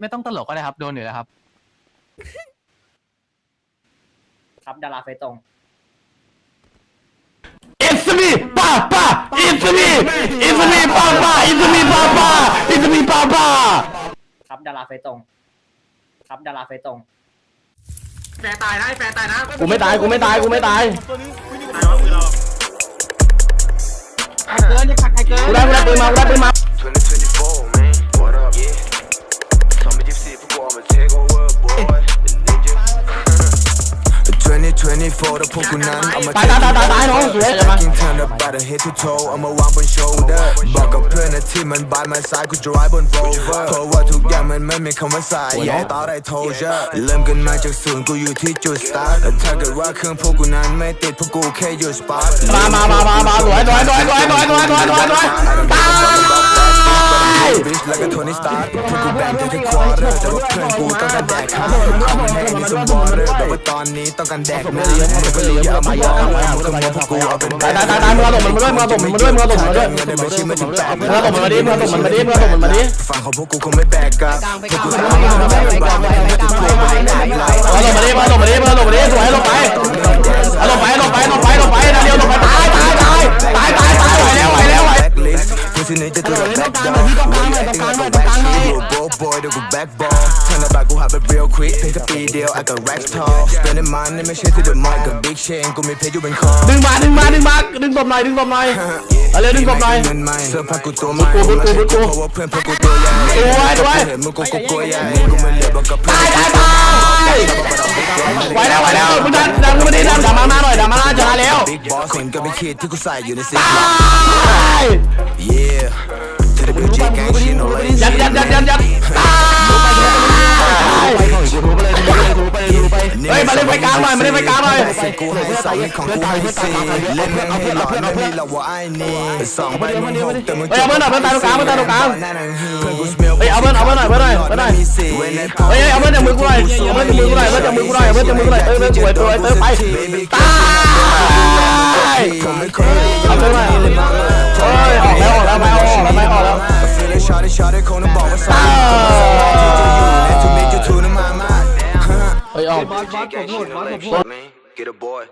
ไม่ต้องตลกก็ได้ครับ โดนอยู่แล้วครับ ครับดาราเฟซตรง It's me, Papa. It's me. It's me, Papa. It's me, Papa. It's me, Papa. ครับดาราเฟซตรง ครับดาราเฟซตรง แฟร์ตายนะไอ้แฟร์ตายนะกูไม่ตายกูไม่ตายกูไม่ตายตายว่ามือเรา กูได้กูได้ปืนมากูได้ปืนมา 2024, the Pokunan, I'ma ตายตายตายตายตายน้องสวยจะมา Fucking turn up by the head to toe เอามาวางบน shoulder บอกกับเพื่อนนะที่มันบานมาซ้ายกูจะร้ายบน rover เพราะว่าทุกอย่างมันไม่มีคำว่าสายอย่าต่อได้โทษเริ่มกันมาจากศูนย์กูอยู่ที่จุด start แต่ถ้าเกิดว่าเครื่องพวกกูนั้นไม่ติดพวกกูแค่อยู่ spot มามามามามาสวยสวยสวยสวยสวยสวยสวยสวยสวยตาย Bitch แล้วก็โทนี่สตาร์ทพวกกูแบ่งกันที่ควอเตอร์แต่ว่าเพื่อนกูต้องการแดกข้าวเขาไม่ให้นี่สมบูรณ์แตาตอนนี้ต้องการแดกน้ำมึงก็รู้อย่าอามาย้อนมึงก็มองพวกกูเอาเป็นตายตายตายตายมึงเอาส่งมันมาด้วยมึงเอาส่งมันมาด้วยมึงเอาส่งมันมาด้วยเงินในบัญชีไม่ถึงแปดมึงเอาส่งมันมาดิมึงเอาส่งมันมาดิมึงเอาส่งมันมาดิฝั่งของพวกกูคงไม่แบกกับพวกกูทำไม่ได้ไม่ได้ไม่ได้ไม่ได้ไม่ได้ไม่ได้เอาส่งมาดิมึงเอาส่งมาดิมึงเอาส่งมาดิสวยลงไปเอาลงไปลงไปลงไปลงไปนาเดียวลงไปตายตายตายตายตายตายไหวแล้วไหวแล้วไหวแบ็คลิสต์ผู้ที่นี่จะตัวแบ็คดอร์ โบโบยเดี๋ยวกูแบ็คบอลเท่านั้นบากูหาแบบ real quick เพียงแค่ปีเดียว I got racks tall spending money ไม่ใช่ที่ the mic กับ big chain กูมีเพชรอยู่เป็นคอดึงมาดึงมาดึงมาดึงศพหน่อยดึงศพหน่อยเอาเร็วดึงศพหน่อยเงินใหม่เสื้อผ้ากูตัวใหม่บุกกูบุกกูบุกกูเพราะว่าเพื่อนพวกกูตัวใหญ่ด้วยด้วยเห็นมึงกูกูกลัวใหญ่กูไม่เหลือบอกกับเพื่อตายนตายตายไหวแล้วไหวแล้วมึงดันดันมึงมาดิดันดันมาหน้าหน่อยดันมาหน้าชนะแล้วบิ๊กบอสคนก็ไม่คิดที่กูใส่อยู่ในซิตกาย yeah ยัดยัดยัดยัดยัดตายเฮ้ยมาเล่นไฟกลางหน่อยมาเล่นไฟกลางหน่อยกูให้สองของกูให้สี่เล่นแม่งให้หลอนไม่มีหรอกว่าไอ้นี่สองใบมึงหกแต่มึงเฮ้ยเอาเพื่อนหน่อยเพื่อนตายตรงกลางเพื่อนตายตรงกลางเพื่อนกูสเมลเฮ้ยเอาเพื่อนเอาเพื่อนหน่อยเพื่อนหน่อยเพื่อนหน่อยเฮ้ยเอาเพื่อนจากมือกูหน่อยเอาเพื่อนจากมือกูหน่อยเพื่อนจากมือกูหน่อยเพื่อนจากมือกูหน่อยเออเพื่อนสวยสวยเออไปตายผมไม่เคย Get a boy.